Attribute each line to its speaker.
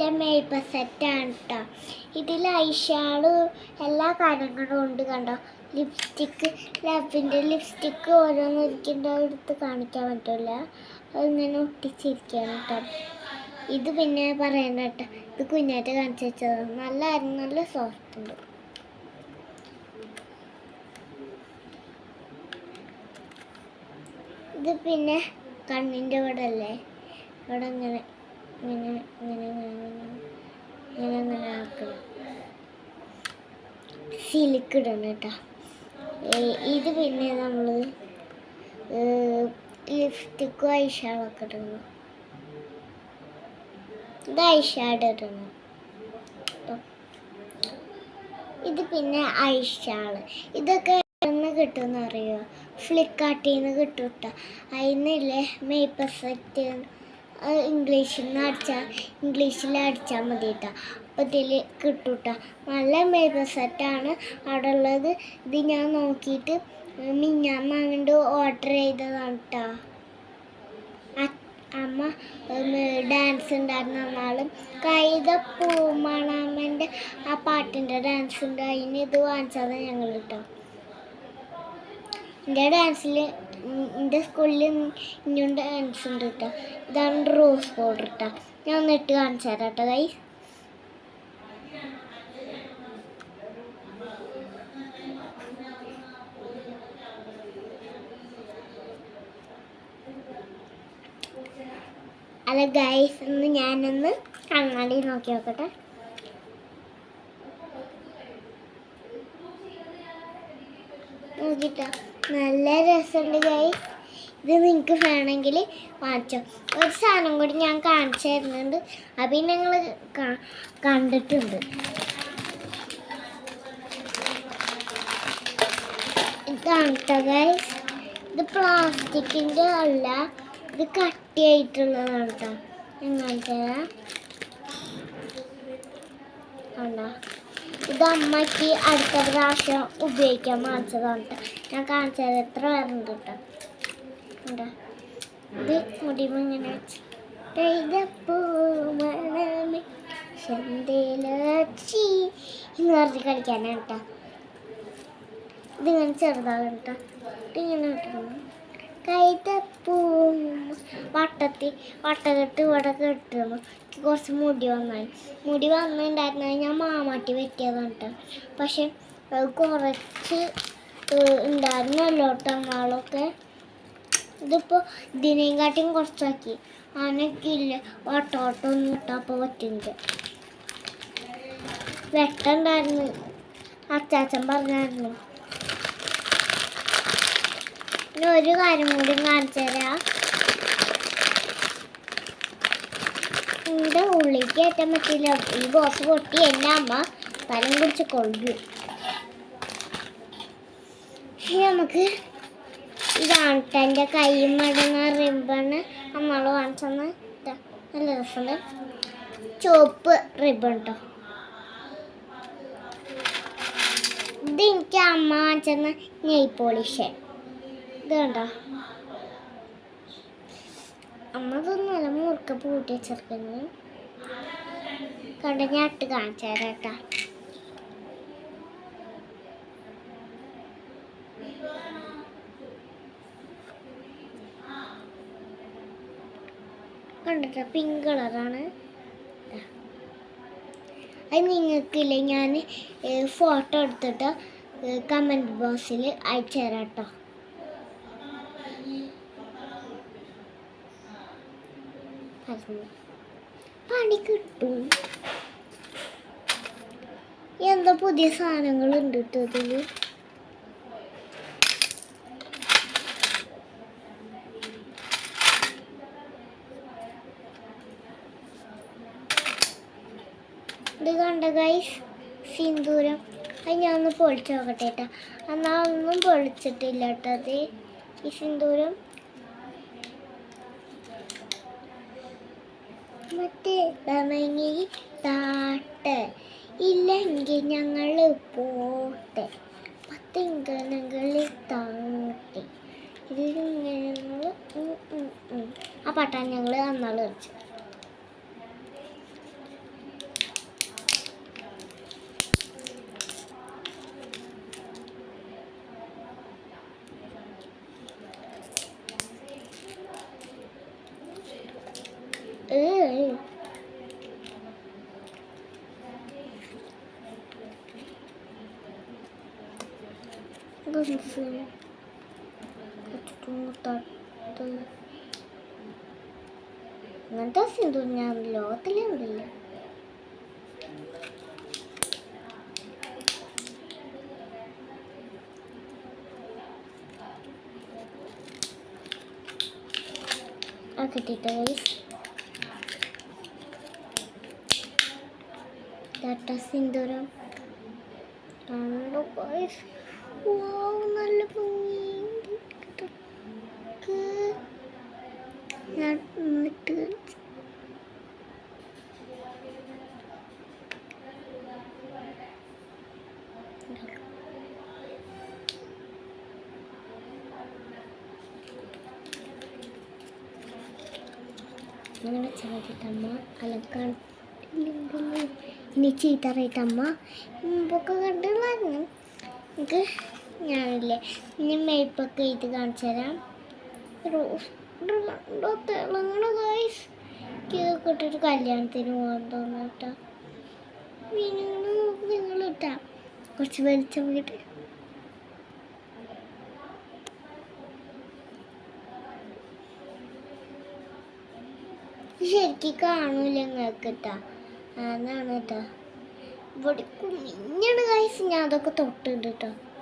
Speaker 1: എന്റെ മേക്കപ്പ് സെറ്റാണ് കേട്ടോ ഇതിൽ ഐഷാഡ് എല്ലാ കാര്യങ്ങളും ഉണ്ട് കണ്ടോ? ലിപ്സ്റ്റിക്ക് ലവിന്റെ ലിപ്സ്റ്റിക്ക് ഓരോന്ന് ഇരിക്കുമ്പോൾ എടുത്ത് കാണിക്കാൻ പറ്റില്ല അതിങ്ങനെ ഒട്ടിച്ചിരിക്കുകയാണ് കേട്ടോ ഇത് പിന്നെ പറയണ്ട കേട്ടോ ഇത് കുഞ്ഞായിട്ട് കാണിച്ചു വെച്ചത്. നല്ലതായിരുന്നു നല്ല സോഫ്റ്റ് ഉണ്ട്. ഇത് പിന്നെ കണ്ണിന്റെ ഇവിടെ അല്ലേ? ഇവിടെ ഇങ്ങനെ സിലിക്ക് ഇടണം കേട്ടോ. ഇത് പിന്നെ നമ്മൾ ലിപ്സ്റ്റിക്കും ഐഷാഡൊക്കെ ഇടണം. ഇത് ഐഷാഡ് ഇടണം. ഇത് പിന്നെ ഐഷാൾ. ഇതൊക്കെ എന്ന് കിട്ടുമെന്ന് അറിയോ ഫ്ലിപ്കാർട്ടിൽ നിന്ന് കിട്ടും കേട്ടോ അതിനില്ലേ മേപ്പർ സെറ്റ് ഇംഗ്ലീഷിൽ നിന്ന് അടിച്ചാൽ ഇംഗ്ലീഷിൽ അടിച്ചാൽ മതി കേട്ടോ അപ്പോൾ ഇതിൽ കിട്ടും കേട്ടോ നല്ല മേത സെറ്റാണ് അവിടെ ഉള്ളത് ഇത് ഞാൻ നോക്കിയിട്ട് മിഞ്ഞാമ്മ അങ്ങോട്ട് ഓർഡർ ചെയ്തതാണ് കേട്ടോ അമ്മ ഡാൻസ് ഉണ്ടായിരുന്ന നാളും. കൈത പൂമണാമ്മന്റെ ആ പാട്ടിന്റെ ഡാൻസ് ഉണ്ട് അതിന് ഇത് വാങ്ങിച്ചതാണ് ഞങ്ങൾ കേട്ടോ എന്റെ ഡാൻസിൽ എന്റെ സ്കൂളിൽ ഇനിയും ഡാൻസ് ഉണ്ട് കേട്ടോ ഇതാണ് റോസ് പൗഡർ കേട്ടോ ഞാൻ ഒന്ന് ഇട്ട് കാണിച്ചു തരാം കേട്ടോ കൈ അല്ല ഗൈസ് ഒന്ന് ഞാനൊന്ന് കണ്ണാടി നോക്കി നോക്കട്ടെ. നോക്കിട്ടോ. നല്ല രസമുണ്ട് ഗൈസ് ഇത് നിങ്ങൾക്ക് വേണമെങ്കിൽ വാങ്ങിച്ചോ. ഒരു സാധനം കൂടി ഞാൻ കാണിച്ചു തരുന്നുണ്ട്. അത് ഞങ്ങൾ കണ്ടിട്ടുണ്ട്. ഇതാണ് കേട്ടോ ഇത് പ്ലാസ്റ്റിക്കിന്റെ അല്ല ഇത് കട്ടിയായിട്ടുള്ളതാണ് കേട്ടോ ഞാൻ കാണിച്ചു തരാം. കണ്ടോ? ഇത് അടുത്ത പ്രാവശ്യം ഉപയോഗിക്കാൻ വാങ്ങിച്ചതാണ് ഞാൻ കാണിച്ചത് എത്ര വരുന്നുണ്ട് കേട്ടോ. കണ്ടോ? ഇത് മുടിമ ഇങ്ങനെ ചെന്തേലച്ചി എന്ന് പറഞ്ഞ് കളിക്കാനാണ് കേട്ടോ. ഇതിങ്ങനെ ചെറുതാണ് കേട്ടോ. ഇതിങ്ങനെ കിട്ടണം കൈതപ്പൂം വട്ടത്തിൽ വട്ടകെട്ട് ഇവിടെ കെട്ടുന്നു കുറച്ച് മുടി വന്നാൽ മുടി വന്നിട്ടുണ്ടായിരുന്നു ഞാൻ മാമാട്ടി വെട്ടിയതാണ് കേട്ടോ പക്ഷെ കുറച്ച് ഉണ്ടായിരുന്നല്ലോ കേട്ടോ നാളൊക്കെ ഇതിപ്പോൾ ഇതിനെയും കാട്ടിയും കുറച്ചാക്കി. ആനൊക്കെ ഇല്ല. വട്ടോട്ടൊന്നും ഇട്ടപ്പോൾ പറ്റുന്നത് വെട്ടുണ്ടായിരുന്നു. അച്ചാച്ചൻ പറഞ്ഞായിരുന്നു. ഇനി ഒരു കാര്യം കൂടി കാണിച്ചു തരാം എന്റെ ഉള്ളിലേക്ക് കയറ്റാൻ പറ്റില്ല ഈ ബോക്സ് പൊട്ടി. എന്റെ അമ്മ തലം പിടിച്ച് കൊള്ളു നമുക്ക് ഇതാണ് കൈ മടങ്ങ റിബണ് നമ്മൾ വാങ്ങിച്ചെന്ന് നല്ല രസമുണ്ട്. ചുവപ്പ് റിബൺ കേട്ടോ ഇത് എനിക്ക് അമ്മ വാങ്ങിച്ചെന്ന് നെയ് പോളിഷ്. ഇത് കണ്ടോ? അമ്മ മുറുക്ക പൂട്ടി വെച്ചിരിക്കുന്നു കണ്ട ഞാൻ ഇട്ട് കാണിച്ചു തരാം പിങ്ക് കളറാണ്. അത് നിങ്ങൾക്കില്ല ഞാൻ ഫോട്ടോ എടുത്തിട്ട് കമന്റ് ബോക്സിൽ അയച്ചു തരാം കേട്ടോ. പണി കിട്ടും. എന്താ പുതിയ സാധനങ്ങൾ ഉണ്ട് കേട്ടോ ഇതിൽ ഇത് കണ്ട ഗൈസ് സിന്ദൂരം. അത് ഞാൻ ഒന്ന് പൊളിച്ച് നോക്കട്ടെ കേട്ടോ എന്നാൽ ഒന്നും പൊളിച്ചിട്ടില്ല കേട്ടോ അത്. ഈ സിന്ദൂരം. മറ്റേ താട്ട് ഇല്ലെങ്കിൽ ഞങ്ങൾ പോട്ടെ. പത്തിങ്കണങ്ങളിൽ താട്ടെ. ഇതിൽ ഞങ്ങൾ ആ പാട്ടാണ് ഞങ്ങൾ അന്നാൾ കളിച്ചത്. പ്രിൻസ് ചുറ്റും തട്ട് അങ്ങനത്തെ സിന്ധു ഞാൻ ലോകത്തിലേ ഉണ്ടല്ലോ ആ കിട്ടിയിട്ട് ഗൈസ് ഡാറ്റ സിന്ദൂരം കണ്ടു ഗൈസ് വാവ് നല്ല ഭംഗി. ഞാൻ എന്നിട്ട് അങ്ങനെ ചെയ്തിട്ടമ്മ അലക്കാൻ ഇനി ചീത്തറിയിട്ടമ്മ മുമ്പൊക്കെ കണ്ടുള്ളായിരുന്നു എനിക്ക് ഞാനില്ലേ ഇനി മേപ്പൊക്കെ ഇത് കാണിച്ചു തരാം. തിളങ്ങണ ഗൈസ് ഇതൊക്കെ ഇട്ടൊരു കല്യാണത്തിന് പോകാൻ തോന്നട്ടോ. നിങ്ങൾ ഇട്ടാ. കുറച്ച് വെളിച്ചം കിട്ടി ശരിക്കും കാണൂല നിങ്ങൾക്ക് കേട്ടാ അതാണ് കേട്ടോ. ഇവിടെ കുഞ്ഞാണ് കഴിച്ച് ഞാൻ അതൊക്കെ തൊട്ടുണ്ട് കേട്ടോ